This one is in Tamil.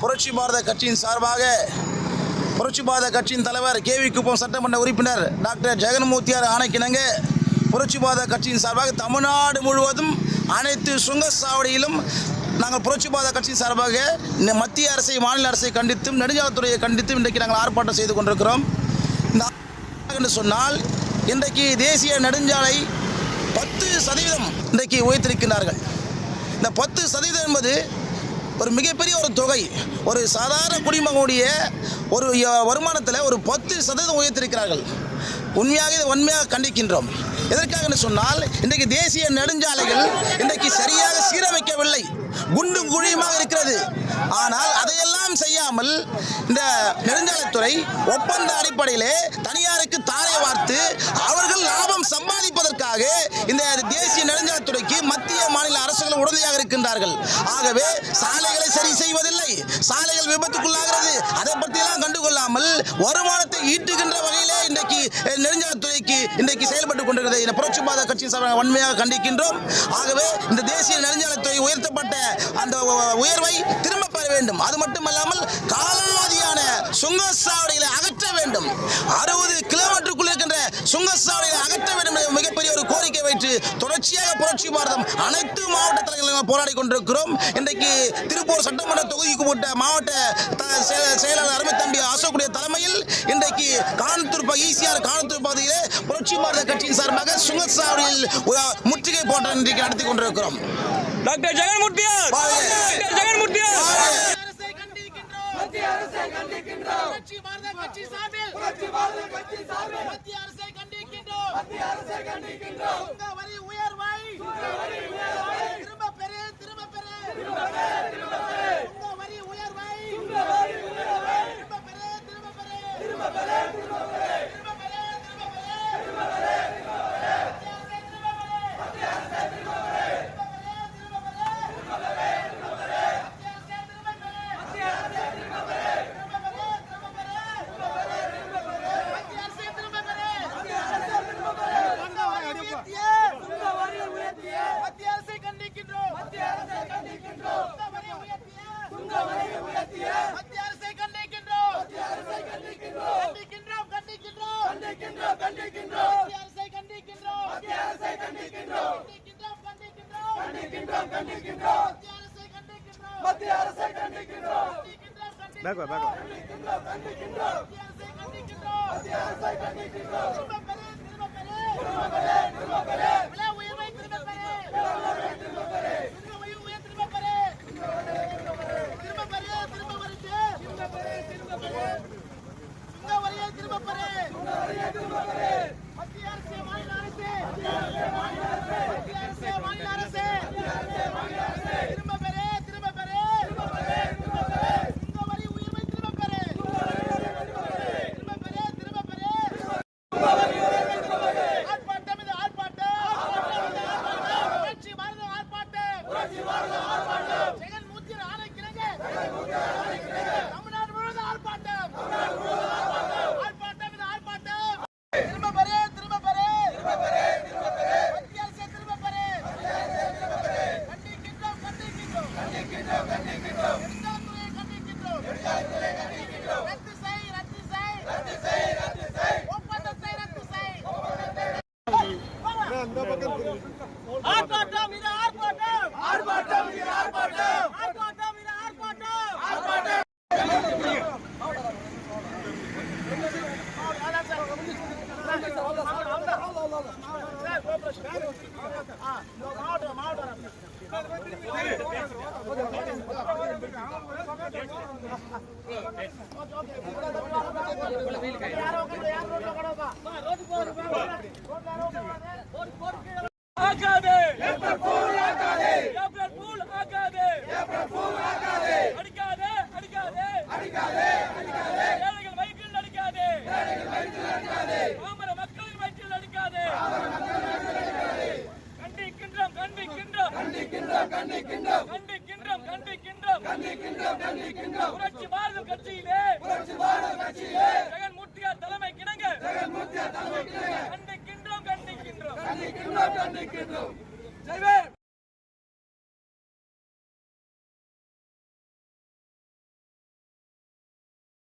புரட்சி பாரத கட்சியின் சார்பாக புரட்சி பாரத கட்சியின் தலைவர் கே வி குப்பம் சட்டமன்ற உறுப்பினர் டாக்டர் ஜெகன்மூர்த்தியார் ஆணைக்கிணங்க. புரட்சி பாரத கட்சியின் சார்பாக தமிழ்நாடு முழுவதும் அனைத்து சுங்கச்சாவடியிலும் நாங்கள் புரட்சி பாரத கட்சியின் சார்பாக இந்த மத்திய அரசை மாநில அரசை கண்டித்தும் நெடுஞ்சாலைத்துறையை கண்டித்தும் இன்றைக்கு நாங்கள் ஆர்ப்பாட்டம் செய்து கொண்டிருக்கிறோம். இந்த என்று சொன்னால் இன்றைக்கு தேசிய நெடுஞ்சாலை பத்து சதவீதம் இன்றைக்கு உயர்த்திருக்கிறார்கள் இந்த பத்து சதவீதம் என்பது ஒரு மிகப்பெரிய ஒரு தொகை ஒரு சாதாரண குடிமகனுடைய ஒரு வருமானத்தில் ஒரு பத்து சதவீதம் உயர்த்திருக்கிறார்கள். உண்மையாக இதை உண்மையாக கண்டிக்கின்றோம். எதற்காக சொன்னால் இன்றைக்கு தேசிய நெடுஞ்சாலைகள் இன்றைக்கு சரியாக சீரமைக்கவில்லை. குண்டு குழியுமாக இருக்கிறது. ஆனால் அதையெல்லாம் செய்யாமல் இந்த நெடுஞ்சாலைத்துறை ஒப்பந்த அடிப்படையிலே தனியாருக்கு தாரை வார்த்து அவர்கள் லாபம் சம்பாதிப்பதற்காக இந்த தேசிய நெடுஞ்சாலைத்துறைக்கு மத்திய மாநில அரசுகள் உடனடியாக இருக்கின்றார்கள். ஆகவே சாலைகளை சரி செய்வதில்லை. சாலைகள் விபத்துக்குள்ளாகிறது. அதை பற்றியெல்லாம் கண்டுகொள்ளாமல் வருமானத்தை ஈட்டுகின்ற வகையிலே இன்றைக்கு நெடுஞ்சாலைத்துறைக்கு இன்றைக்கு செயல்பட்டு கொண்டிருக்கிறது. இந்த புரட்சி பாத கட்சியின் சார்பாக வன்மையாக கண்டிக்கின்றோம். ஆகவே இந்த தேசிய நெடுஞ்சாலைத்துறை உயர்த்தப்பட்ட அந்த உயர்வை திரும்ப பெற வேண்டும். அது மட்டுமல்லாமல் புரட்சி பாரதம். அனைத்து மாவட்ட தலைவர்களும் போராடி கொண்டிருக்கிறோம். இன்றைக்கு திருப்பூர் சட்டமன்ற தொகுதிக்கு உட்பட்ட மாவட்ட செயலாளர் அருமை தம்பி அசோக்குடைய தலைமையில் இன்றைக்கு காணத்தூர் ஈசிஆர் காணத்தூர் பகுதியிலே புரட்சி பாரத கட்சியின் சார்பாக சுங்கச்சாவடியில் உ- முற்றுகை போராட்டம் இன்றைக்கு நடத்தி கொண்டிருக்கிறோம். டாக்டர் ஜெகன்மூர்த்தியார் ஜெகன்மூர்த்தியார் அரசை கண்டிக்கின்றோம். மத்திய அரசை கண்டிக்கின்றோம். மத்திய அரசை கண்டிக்கின்றோம். সকলে கண்டிக்கின்றோம் கண்டிக்கின்றோம். மத்திய அரசை கண்டிக்கின்றோம். கண்டிக்கின்றோம் கண்டிக்கின்றோம். மத்திய அரசை கண்டிக்கின்றோம். யாரோ யார் ரோட்ல கூட கண்டிக்கின்றோம் புரட்சி பாரத கட்சியிலே புரட்சி பாரத கட்சியிலே ஜெகன் மூர்த்தியார் தலைமை கிணங்க ஜெகன் மூர்த்தியார் தலைமை கிணங்க கண்டிக்கின்றோம் கண்டிக்கின்றோம். கண்டிக்கின்றோம்